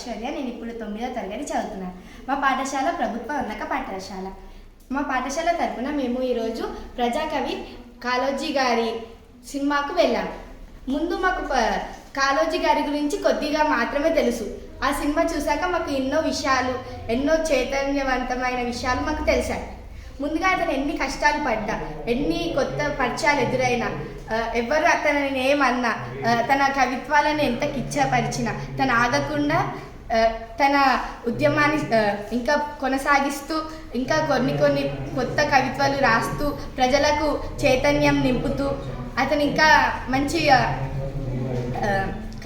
ఐశ్వర్య నేను ఇప్పుడు తొమ్మిదో తరగతి చదువుతున్నాను మా పాఠశాల ప్రభుత్వ ఉన్నత పాఠశాల. మా పాఠశాల తరఫున మేము ఈరోజు ప్రజాకవి కాళోజీ గారి సినిమాకు వెళ్ళాము ముందు మాకు ప- కాళోజీ గారి గురించి కొద్దిగా మాత్రమే తెలుసు. ఆ సినిమా చూశాక మాకు ఎన్నో విషయాలు ఎన్నో చైతన్యవంతమైన విషయాలు మాకు తెలిసాయి. ముందుగా అతను ఎన్ని కష్టాలు పడ్డా ఎన్ని కొత్త పరిచయాలు ఎదురైనా ఎవరు అతనిని ఏమన్నా తన కవిత్వాలను ఎంత కిచ్చపరిచినా తను ఆగకుండా తన ఉద్యమాన్ని ఇంకా కొనసాగిస్తూ ఇంకా కొన్ని కొన్ని కొత్త కవిత్వాలు రాస్తూ ప్రజలకు చైతన్యం నింపుతూ అతను ఇంకా మంచి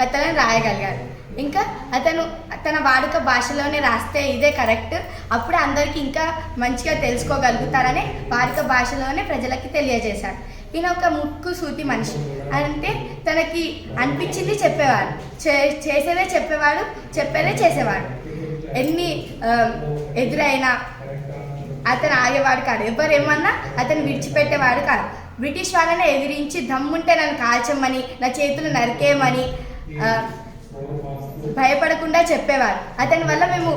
కథలను రాయగలిగారు ఇంకా అతను తన వాడుక భాషలోనే రాస్తే ఇదే కరెక్ట్. అప్పుడు అందరికీ ఇంకా మంచిగా తెలుసుకోగలుగుతారని వాడుక భాషలోనే ప్రజలకి తెలియజేశారు ఈయన ఒక ముక్కు సూటి మనిషి. అంటే తనకి అనిపించింది చెప్పేవాడు. చేసేదే చెప్పేవాడు చెప్పేదే చేసేవాడు. ఎన్ని ఎదురైనా అతను ఆగేవాడు కాదు. ఎవరేమన్నా అతను విడిచిపెట్టేవాడు కాదు. బ్రిటిష్ వాళ్ళని ఎదిరించి దమ్ముంటే నన్ను కాల్చమని నా చేతులు నరికేయమని భయపడకుండా చెప్పేవారు. అతని వల్ల మేము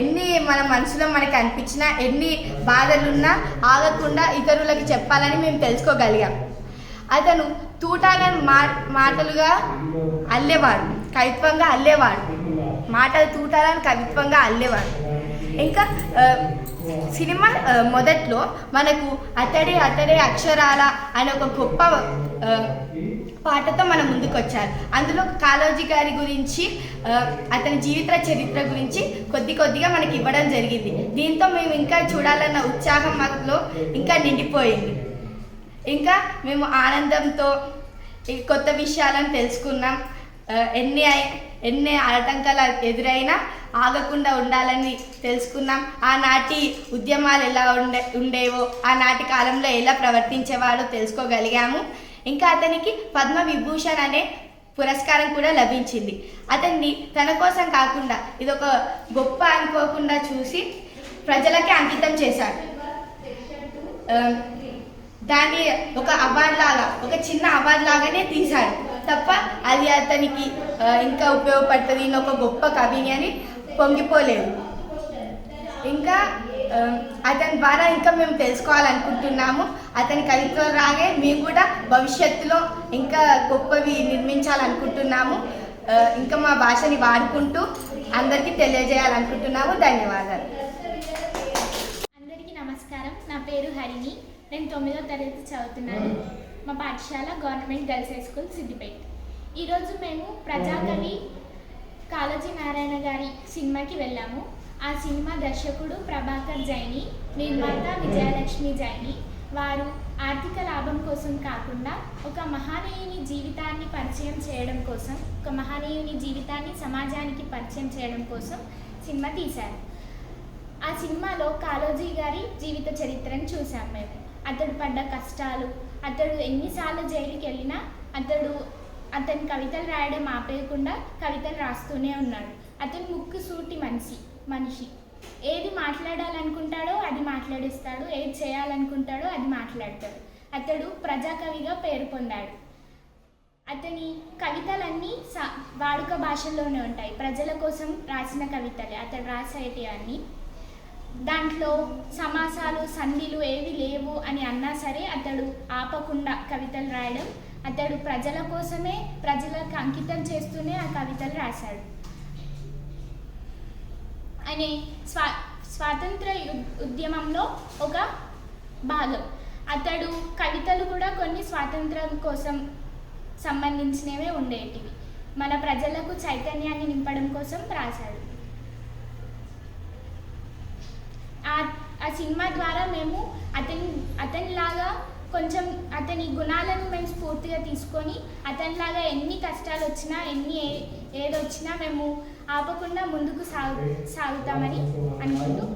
ఎన్ని మన మనసులో మనకి అనిపించినా ఎన్ని బాధలున్నా ఆగకుండా ఇతరులకు చెప్పాలని మేము తెలుసుకోగలిగాం. అతను తూటాలను మా మాటలుగా అల్లేవాడు కవిత్వంగా అల్లేవాడు. మాటలు తూటాలను కవిత్వంగా అల్లేవాడు. ఇంకా సినిమా మొదట్లో మనకు అతడే అతడే అక్షరాల అనే ఒక గొప్ప పాటతో మన ముందుకు వచ్చారు అందులో కాళోజీ గారి గురించి అతని జీవిత చరిత్ర గురించి కొద్ది కొద్దిగా మనకి ఇవ్వడం జరిగింది. దీంతో మేము ఇంకా చూడాలన్న ఉత్సాహం మాలో ఇంకా నిండిపోయింది. ఇంకా మేము ఆనందంతో కొత్త విషయాలను తెలుసుకున్నాం. ఎన్ని ఎన్ని ఆటంకాలు ఎదురైనా ఆగకుండా ఉండాలని తెలుసుకున్నాం. ఆనాటి ఉద్యమాలు ఎలా ఉండే ఉండేవో ఆనాటి కాలంలో ఎలా ప్రవర్తించేవాడో తెలుసుకోగలిగాము. ఇంకా అతనికి పద్మ విభూషణ్ అనే పురస్కారం కూడా లభించింది. అతన్ని తన కోసం కాకుండా ఇది ఒక గొప్ప అనుకోకుండా చూసి ప్రజలకి అంకితం చేశాడు. దాన్ని ఒక అవార్డ్ లాగా ఒక చిన్న అవార్డ్ లాగానే తీశాడు. తప్ప అది అతనికి ఇంకా ఉపయోగపడుతుంది ఒక గొప్ప కవిని అని పొంగిపోలేదు. ఇంకా Um, అతని ద్వారా ఇంకా మేము తెలుసుకోవాలనుకుంటున్నాము. అతని కవిత్వం రాగే మేము కూడా భవిష్యత్తులో ఇంకా గొప్పవి నిర్మించాలనుకుంటున్నాము. Uh, ఇంకా మా భాషని వాడుకుంటూ అందరికీ తెలియజేయాలనుకుంటున్నాము. ధన్యవాదాలు. అందరికీ నమస్కారం. నా పేరు హరిణి. నేను తొమ్మిదో తరగతి చదువుతున్నాను. మా పాఠశాల government girls high school Siddipet. ఈరోజు మేము ప్రజాకవి కాళజీ నారాయణ గారి సినిమాకి వెళ్ళాము. ఆ సినిమా దర్శకుడు ప్రభాకర్ జైని నిర్మాత విజయలక్ష్మి జైని. వారు ఆర్థిక లాభం కోసం కాకుండా ఒక మహానీయుని జీవితాన్ని పరిచయం చేయడం కోసం ఒక మహానీయుని జీవితాన్ని సమాజానికి పరిచయం చేయడం కోసం సినిమా తీశారు. ఆ సినిమాలో కాళోజీ గారి జీవిత చరిత్రను చూసాం మేము. అతడు పడ్డ కష్టాలు అతడు ఎన్నిసార్లు జైలుకి వెళ్ళినా అతడు అతని కవితలు రాయడం ఆపేయకుండా కవితలు రాస్తూనే ఉన్నాడు. అతను ముక్కు సూటి మనిషి. మనిషి. ఏది మాట్లాడాలనుకుంటాడో అది మాట్లాడిస్తాడు. ఏది చేయాలనుకుంటాడో అది మాట్లాడతాడు. అతడు ప్రజాకవిగా పేరు పొందాడు. అతని కవితలన్నీ స వాడుక భాషల్లోనే ఉంటాయి. ప్రజల కోసం రాసిన కవితలే. అతడు రాసేటి అన్నీ దాంట్లో సమాసాలు సంధిలు ఏవి లేవు అని అన్నా సరే అతడు ఆపకుండా కవితలు రాయడం అతడు ప్రజల కోసమే ప్రజలకు అంకితం చేస్తూనే ఆ కవితలు రాశాడు. అనే స్వా స్వాతంత్ర ఉద్యమంలో ఒక భాగం. అతడు కవితలు కూడా కొన్ని స్వాతంత్రం కోసం సంబంధించినవే ఉండేటివి. మన ప్రజలకు చైతన్యాన్ని నింపడం కోసం రాశాడు. ఆ ఆ సినిమా ద్వారా మేము అతని అతనిలాగా కొంచెం అతని గుణాలను మేము స్ఫూర్తిగా తీసుకొని అతనిలాగా ఎన్ని కష్టాలు వచ్చినా ఎన్ని ఏ- ఏదొచ్చినా మేము ఆపకుండా ముందుకు సాగు సాగుతామని అనుకుంటూ